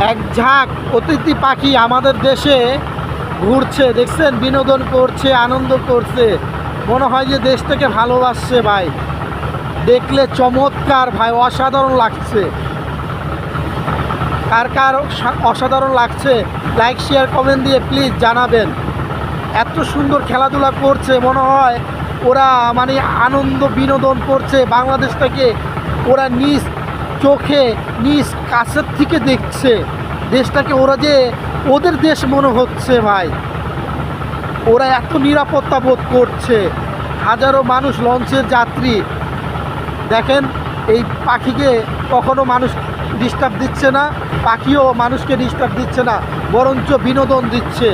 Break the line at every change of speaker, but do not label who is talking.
এক ঝাঁক অতিথি পাখি আমাদের দেশে ঘুরছে, দেখছেন? বিনোদন করছে, আনন্দ করছে। মনে হয় যে দেশটাকে ভালোবাসছে ভাই। দেখলে চমৎকার ভাই, অসাধারণ লাগছে। কার কার অসা- অসাধারণ লাগছে? লাইক শেয়ার কমেন্ট দিয়ে প্লিজ জানাবেন। এত সুন্দর খেলাধুলা করছে, মনে হয় ওরা মানে আনন্দ বিনোদন করছে বাংলাদেশটাকে ওরা নিজ চোখে নিজ কাছের থেকে দেখছে। দেশটাকে ওরা যে ওদের দেশ মনে হচ্ছে ভাই। ওরা এত নিরাপত্তা বোধ করছে। হাজারো মানুষ লঞ্চের যাত্রী। দেখেন, এই পাখিকে কখনো মানুষ ডিস্টার্ব দিচ্ছে না, পাখিও মানুষকে ডিস্টার্ব দিচ্ছে না, বরঞ্চ বিনোদন দিচ্ছে।